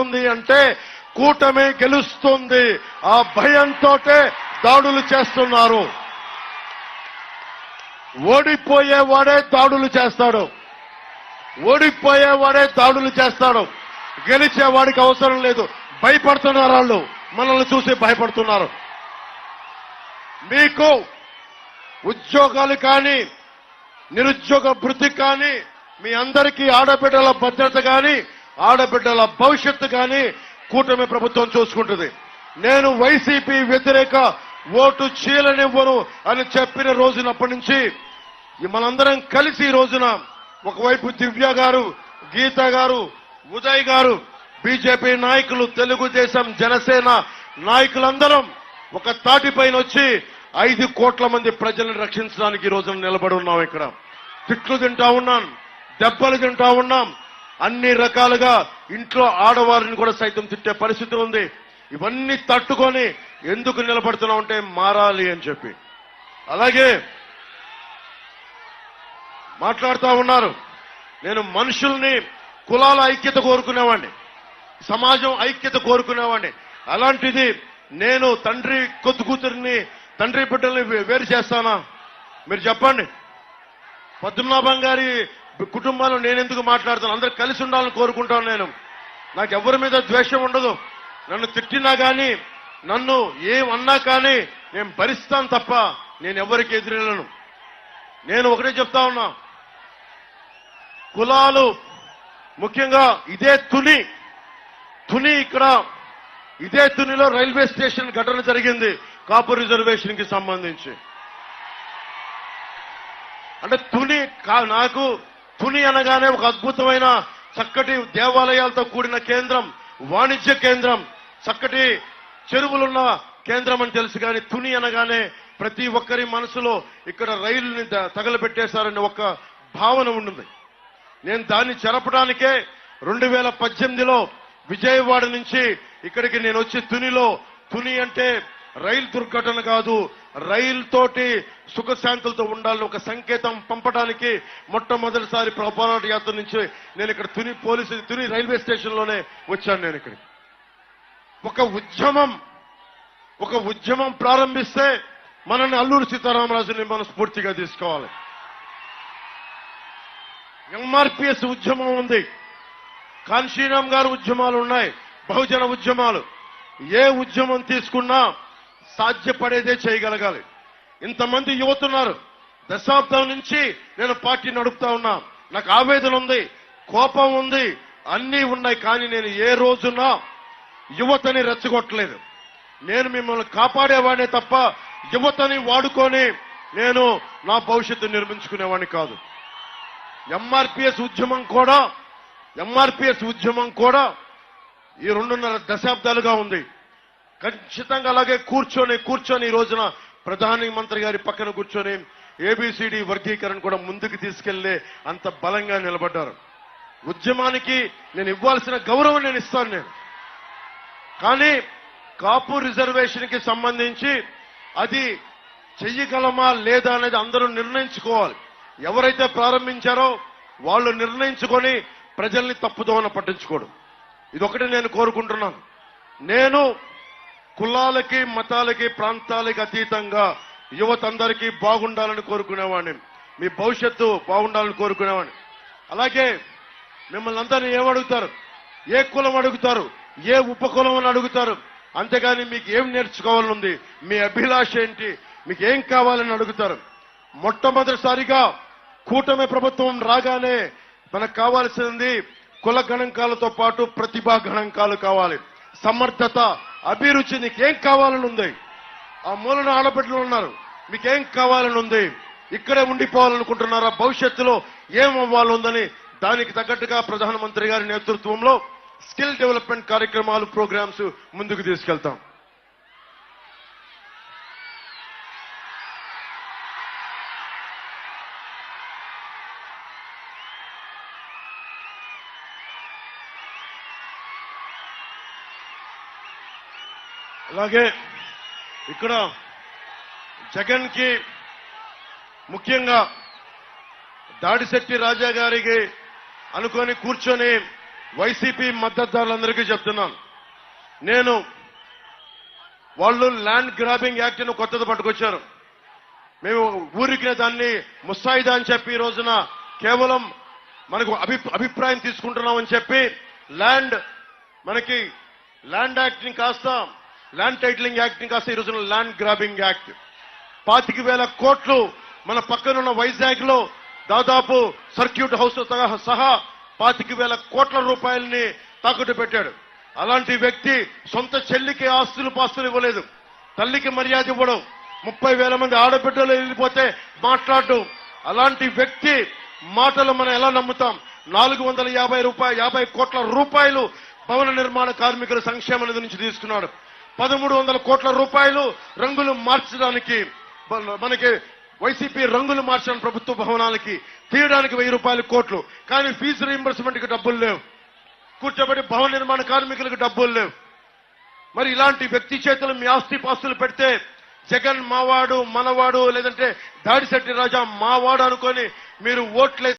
అంటే కూటమి గెలుస్తుంది. ఆ భయంతో దాడులు చేస్తున్నారు. ఓడిపోయేవాడే దాడులు చేస్తాడు. ఓడిపోయేవాడే దాడులు చేస్తాడు. గెలిచేవాడికి అవసరం లేదు. భయపడుతున్నారు వాళ్ళు. మనల్ని చూసి భయపడుతున్నారు. మీకు ఉద్యోగాలు కానీ నిరుద్యోగ వృద్ధి కానీ మీ అందరికీ ఆడబిడ్డల భద్రత కానీ ఆడబిడ్డల భవిష్యత్తు కానీ కూటమి ప్రభుత్వం చూసుకుంటుంది. నేను వైసీపీ వ్యతిరేక ఓటు చీలనివ్వను అని చెప్పిన రోజునప్పటి నుంచి మనందరం కలిసి ఈ రోజున ఒకవైపు దివ్య గారు గీత గారు ఉదయ్ గారు బీజేపీ నాయకులు తెలుగుదేశం జనసేన నాయకులందరం ఒక తాటిపైన వచ్చి ఐదు కోట్ల మంది ప్రజలను రక్షించడానికి ఈ రోజున నిలబడి ఉన్నాం ఇక్కడ. తిట్లు తింటా ఉన్నాం దెబ్బలు తింటా ఉన్నాం అన్ని రకాలుగా ఇంట్లో ఆడవారిని కూడా సైతం తిట్టే పరిస్థితి ఉంది. ఇవన్నీ తట్టుకొని ఎందుకు నిలబడుతున్నాం అంటే మారాలి అని చెప్పి. అలాగే మాట్లాడుతూ ఉన్నారు. నేను మనుషుల్ని కులాల ఐక్యత కోరుకునేవాడిని సమాజం ఐక్యత కోరుకునేవాడిని అలాంటిది నేను తండ్రి కొద్దు కూతురిని తండ్రి బిడ్డల్ని వేరు చేస్తానా? మీరు చెప్పండి. పద్మనాభం గారి కుటుంబాలు నేను ఎందుకు మాట్లాడుతాను అందరు కలిసి ఉండాలని కోరుకుంటాను నేను. నాకు ఎవరి మీద ద్వేషం ఉండదు. నన్ను తిట్టినా కానీ నన్ను ఏమన్నా కానీ నేను భరిస్తాను తప్ప నేను ఎవరికి ఎదురెళ్ళను. నేను ఒకటే చెప్తా ఉన్నా. కులాలు ముఖ్యంగా ఇదే తుని. తుని ఇక్కడ ఇదే తునిలో రైల్వే స్టేషన్ ఘటన జరిగింది కాపు రిజర్వేషన్కి సంబంధించి. అంటే తుని కా- నాకు తుని అనగానే ఒక అద్భుతమైన చక్కటి దేవాలయాలతో కూడిన కేంద్రం వాణిజ్య కేంద్రం చక్కటి చెరువులున్న కేంద్రం అని తెలుసు కానీ తుని అనగానే ప్రతి ఒక్కరి మనసులో ఇక్కడ రైలుని తగలబెట్టేశారని తగలబెట్టేశారనే ఒక భావన ఉంటుంది. నేను దాన్ని జరపడానికే రెండు వేల పద్దెనిమిదిలో విజయవాడ నుంచి ఇక్కడికి నేను వచ్చి తునిలో తుని అంటే రైలు దుర్ఘటన కాదు రైలు తోటి సుఖశాంతులతో ఉండాలని ఒక సంకేతం పంపడానికి మొట్టమొదటిసారి పోరాట యాత్ర నుంచి నేను ఇక్కడ తుని పోలీసు తుని రైల్వే స్టేషన్లోనే వచ్చాను నేను ఇక్కడికి. ఒక ఉద్యమం ఒక ఉద్యమం ప్రారంభిస్తే మనల్ని అల్లూరు సీతారామరాజుని మనం స్ఫూర్తిగా తీసుకోవాలి. ఎంఆర్పిఎస్ ఉద్యమం ఉంది. కాన్షీరామ్ గారు ఉద్యమాలు ఉన్నాయి బహుజన ఉద్యమాలు. ఏ ఉద్యమం తీసుకున్నా సాధ్యపడేదే చేయగలగాలి. ఇంతమంది యువతున్నారు. దశాబ్దం నుంచి నేను పార్టీ నడుపుతా ఉన్నా. నాకు ఆవేదన ఉంది కోపం ఉంది అన్నీ ఉన్నాయి కానీ నేను ఏ రోజున యువతని రెచ్చగొట్టలేదు. నేను మిమ్మల్ని కాపాడేవాడినే తప్ప యువతని వాడుకొని నేను నా భవిష్యత్తు నిర్మించుకునేవాడిని కాదు. ఎంఆర్పిఎస్ ఉద్యమం కూడా ఎంఆర్పిఎస్ ఉద్యమం కూడా ఈ రెండున్నర దశాబ్దాలుగా ఉంది. ఖచ్చితంగా అలాగే కూర్చొని కూర్చొని ఈ రోజున ప్రధాని మంత్రి గారి పక్కన కూర్చొని ఏబిసిడి వర్గీకరణ కూడా ముందుకు తీసుకెళ్ళే అంత బలంగా నిలబడ్డారు. ఉద్యమానికి నేను ఇవ్వాల్సిన గౌరవం నేను ఇస్తాను నేను. కానీ కాపు రిజర్వేషన్కి సంబంధించి అది చెయ్యగలమా లేదా అనేది అందరూ నిర్ణయించుకోవాలి. ఎవరైతే ప్రారంభించారో వాళ్ళు నిర్ణయించుకొని ప్రజల్ని తప్పుదోవన పట్టించుకోడు. ఇదొకటి నేను కోరుకుంటున్నాను. నేను కులాలకి మతాలకి ప్రాంతాలకి అతీతంగా యువత అందరికీ బాగుండాలని కోరుకునేవాడిని. మీ భవిష్యత్తు బాగుండాలని కోరుకునేవాడిని. అలాగే మిమ్మల్ని అందరినీ ఏమడుగుతారు ఏ కులం అడుగుతారు? ఏ ఉపకులం అని అడుగుతారు? అంతేగాని మీకు ఏం నేర్చుకోవాలని ఉంది? మీ అభిలాష ఏంటి? మీకు ఏం కావాలని అడుగుతారు? మొట్టమొదటిసారిగా కూటమి ప్రభుత్వం రాగానే మనకు కావాల్సింది కుల గణాంకాలతో పాటు ప్రతిభా గణాంకాలు కావాలి. సమర్థత అభిరుచి నీకేం కావాలని ఉంది ఆ మూలన ఆడబిడ్డలు ఉన్నారు. మీకేం కావాలని ఉంది ఇక్కడే ఉండిపోవాలనుకుంటున్నారా? భవిష్యత్తులో ఏం అవ్వాలందని దానికి తగ్గట్టుగా ప్రధానమంత్రి గారి నేతృత్వంలో స్కిల్ డెవలప్మెంట్ కార్యక్రమాలు ప్రోగ్రామ్స్ ముందుకు తీసుకెళ్తాం. అలాగే ఇక్కడ జగన్కి ముఖ్యంగా దాడిశెట్టి రాజా గారికి అనుకొని కూర్చొని వైసీపీ మద్దతుదారులందరికీ చెప్తున్నాను. నేను వాళ్ళు ల్యాండ్ గ్రాబింగ్ యాక్ట్ను కొత్తది పట్టుకొచ్చారు. మేము ఊరికి దాన్ని ముస్తాయిదా అని చెప్పి ఈ రోజున కేవలం మనకు అభి అభిప్రాయం తీసుకుంటున్నామని చెప్పి ల్యాండ్ మనకి ల్యాండ్ యాక్ట్ని కాస్త ల్యాండ్ టైటిలింగ్ యాక్ట్ని కాస్త ఈ రోజున ల్యాండ్ గ్రాబింగ్ యాక్ట్ పాతిక వేల కోట్లు మన పక్కనున్న వైజాగ్లో దాదాపు సర్క్యూట్ హౌస్ సహా- సహా పాతిక వేల కోట్ల రూపాయలని తాకట్టు పెట్టాడు. అలాంటి వ్యక్తి సొంత చెల్లికి ఆస్తులు పాస్తులు ఇవ్వలేదు. తల్లికి మర్యాద ఇవ్వడం ముప్పై వేల మంది ఆడబిడ్డలు వెళ్ళిపోతే మాట్లాడడం. అలాంటి వ్యక్తి మాటలు మనం ఎలా నమ్ముతాం? నాలుగు వందల యాభై రూపాయ యాభై కోట్ల రూపాయలు భవన నిర్మాణ కార్మికుల సంక్షేమ నిధి నుంచి తీసుకున్నాడు. పదమూడు వందల కోట్ల రూపాయలు రంగులు మార్చడానికి మనకి వైసీపీ రంగులు మార్చడానికి ప్రభుత్వ భవనాలకి తీయడానికి వెయ్యి రూపాయల కోట్లు. కానీ ఫీజు రీంబర్స్మెంట్కి డబ్బులు లేవు. కూర్చోబెట్టి భవన నిర్మాణ కార్మికులకు డబ్బులు లేవు. మరి ఇలాంటి వ్యక్తి చేతులు మీ ఆస్తి పాస్తులు పెడితే జగన్ మావాడు మనవాడు లేదంటే దాడిశెట్టి రాజా మావాడు అనుకొని మీరు ఓట్లే